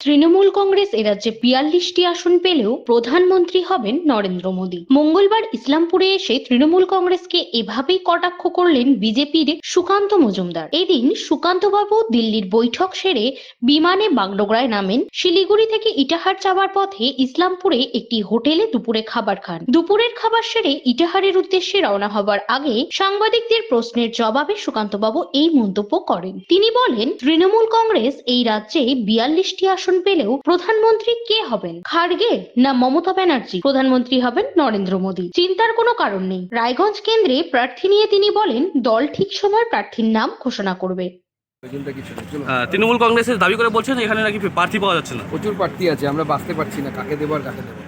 তৃণমূল কংগ্রেস এরাজ্যে বিয়াল্লিশটি আসন পেলেও প্রধানমন্ত্রী হবেন নরেন্দ্র মোদী। মঙ্গলবার ইসলামপুরে এসে তৃণমূল কংগ্রেসকে এভাবেই কটাক্ষ করলেন বিজেপির সুকান্ত মজুমদার। এদিন সুকান্তবাবু দিল্লির বৈঠক সেরে বিমানে বাগডোগরায় নামেন। শিলিগুড়ি থেকে ইটাহার যাওয়ার পথে ইসলামপুরে একটি হোটেলে দুপুরে খাবার খান। দুপুরের খাবার সেরে ইটাহারের উদ্দেশ্যে রওনা হবার আগে সাংবাদিকদের প্রশ্নের জবাবে সুকান্তবাবু এই মন্তব্য করেন। তিনি বলেন, তৃণমূল কংগ্রেস এই রাজ্যে বিয়াল্লিশটি আসন পেলেও প্রধানমন্ত্রী কে হবেন? খার্গে না মমতা ব্যানার্জি? প্রধানমন্ত্রী হবেন নরেন্দ্র মোদী। চিন্তার কোনো কারণ নেই। রায়গঞ্জ কেন্দ্রে প্রার্থী নিয়ে তিনি বলেন দল ঠিক সময় প্রার্থীর নাম ঘোষণা করবে। তৃণমূল কংগ্রেসের দাবি করে বলছেন এখানে নাকি প্রার্থী পাওয়া যাচ্ছে না। প্রচুর প্রার্থী আছে আমরা বাঁচতে পারছি না। কাকে দেবো আর কাকে দেবো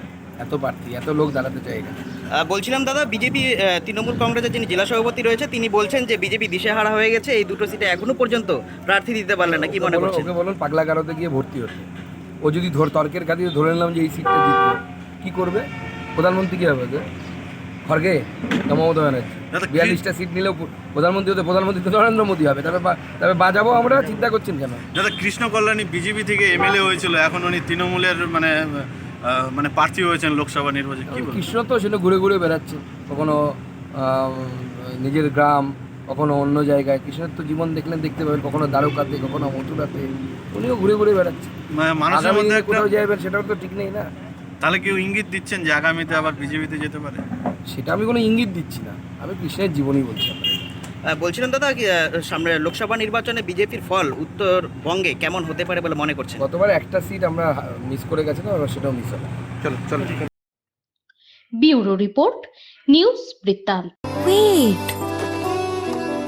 এত প্রার্থী এত লোক দাঁড়াতে চাই বলছিলাম দাদা বিজেপি তৃণমূল কংগ্রেসের যিনি জেলা সভাপতি রয়েছে তিনি বলছেন যে বিজেপি দিশেহারা হয়ে গেছে এই দুটো সিটে এখনও পর্যন্ত প্রার্থী দিতে পারলেন না। কি মনে করছেন? ওকে বলুন পাগলা গারোতে গিয়ে ভর্তি হতে। ও যদি ধর তর্কের কাছে ধরে নিলাম যে এই সিটটা জিতবে কি করবে? প্রধানমন্ত্রী কি হবে খড়গে না মমতা ব্যানার্জি? বিয়াল্লিশটা সিট নিলেও প্রধানমন্ত্রী হতে প্রধানমন্ত্রী তো নরেন্দ্র মোদী হবে তবে তবে বাজাবো আমরা? চিন্তা করছেন কেন? দাদা কৃষ্ণ কল্যাণী বিজেপি থেকে এমএলএ হয়েছিল এখন উনি তৃণমূলের মানে মানে প্রার্থী হয়েছেন লোকসভা নির্বাচনে কৃষ্ণ তো সেটা ঘুরে ঘুরে বেড়াচ্ছে কখনো নিজের গ্রাম কখনো অন্য জায়গায় কৃষ্ণের তো জীবন দেখলেন দেখতে পাবেন কখনো দ্বারকাতে কখনো মথুরাতে। উনিও ঘুরে ঘুরে বেড়াচ্ছে। মানে মানুষের মধ্যে কোথাও যাবেন সেটাও তো ঠিক নেই না। তাহলে কেউ ইঙ্গিত দিচ্ছেন যে আগামীতে আবার বিজেপিতে যেতে পারে? সেটা আমি কোনো ইঙ্গিত দিচ্ছি না। আমি কৃষ্ণের জীবনই বলছি। বলছিলাম দাদা সামনে লোকসভা নির্বাচনে বিজেপির ফল উত্তরবঙ্গে কেমন হতে পারে বলে মনে করছেন? গতবার একটা সিট আমরা মিস করে গেছিলাম এবার সেটাও মিস হবে চলো চলো। ব্যুরো রিপোর্ট নিউজ বৃত্তান্ত। Wait.